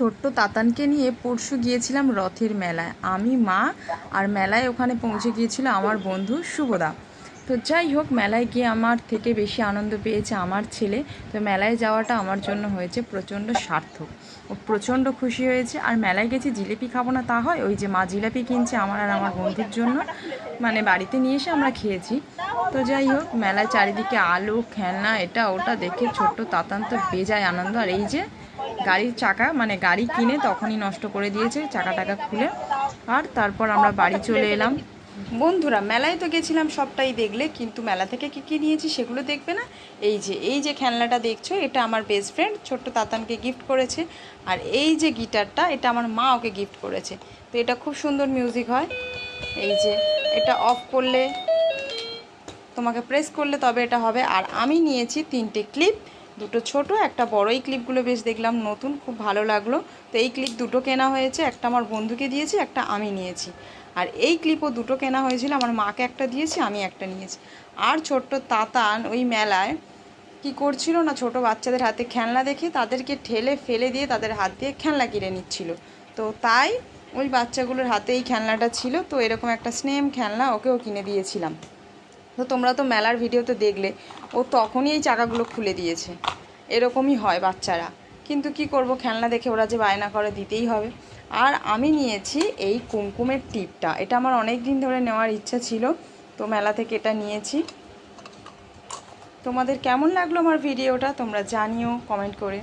ছোট্ট তাতানকে নিয়ে পরশু গিয়েছিলাম রথের মেলায়। আমি, মা, আর মেলায় ওখানে পৌঁছে গিয়েছিল আমার বন্ধু শুভদা তো যাই হোক, মেলায় গিয়ে আমার থেকে বেশি আনন্দ পেয়েছে আমার ছেলে। তো মেলায় যাওয়াটা আমার জন্য হয়েছে প্রচণ্ড সার্থক। ও প্রচণ্ড খুশি হয়েছে। আর মেলায় গেছি, জিলিপি খাব না তা হয়, ওই যে মা জিলাপি কিনছে আমার আর আমার বন্ধুর জন্য। মানে বাড়িতে নিয়ে এসে আমরা খেয়েছি। তো যাই হোক, মেলায় চারিদিকে আলু, খেলনা, এটা ওটা দেখে ছোট্ট তাতান তো বেজায় আনন্দ। আর এই যে গাড়ির চাকা মানে গাড়ি কিনে তখনই নষ্ট করে দিয়েছে চাকা টাকা খুলে। আর তারপর আমরা বাড়ি চলে এলাম। বন্ধুরা, মেলায় তো গেছিলাম, সবটাই দেখলে, কিন্তু মেলা থেকে কী কী নিয়েছি সেগুলো দেখবে না? এই যে এই যে খেলনাটা দেখছ, এটা আমার বেস্ট ফ্রেন্ড ছোট্ট তাতানকে গিফট করেছে, আর এই যে গিটারটা, এটা আমার মা ওকে গিফট করেছে। তো এটা খুব সুন্দর মিউজিক হয়। এই যে, এটা অফ করলে, তোমাকে প্রেস করলে তবে এটা হবে। আর আমি নিয়েছি তিনটে ক্লিপ দুটো ছোট, একটা বড়। এই ক্লিপগুলো বেশ দেখলাম নতুন, খুব ভালো লাগল। তো এই ক্লিপ দুটো কেনা হয়েছে, একটা আমার বন্ধুকে দিয়েছি, একটা আমি নিয়েছি। আর এই ক্লিপও দুটো কেনা হয়েছিল, আমার মাকে একটা দিয়েছি, আমি একটা নিয়েছি। আর ছোট্ট তাতান ওই মেলায় কি করছিল না, ছোট বাচ্চাদের হাতে খেলনা দেখে তাদেরকে ঠেলে ফেলে দিয়ে তাদের হাত দিয়ে খেলনা কিনে নিচ্ছিল। তো তাই ওই বাচ্চাগুলোর হাতে এই খেলনাটা ছিল, তো এরকম একটা স্নেম খেলনা ওকেও কিনে দিয়েছিলাম। তো তোমরা তো মেলার ভিডিওতে দেখলে, ও তখনই এই চাকাগুলো খুলে দিয়েছে। এরকমই হয় বাচ্চারা। কিন্তু কি করব, খেলনা দেখে ওরা যে বায়না করে দিতেই হবে। আর আমি নিয়েছি এই কুমকুমের টিপটা। এটা আমার অনেক দিন ধরে নেওয়ার ইচ্ছা ছিল, তো মেলা থেকে এটা নিয়েছি। তোমাদের কেমন লাগল আমার ভিডিওটা, তোমরা জানিও কমেন্ট করে।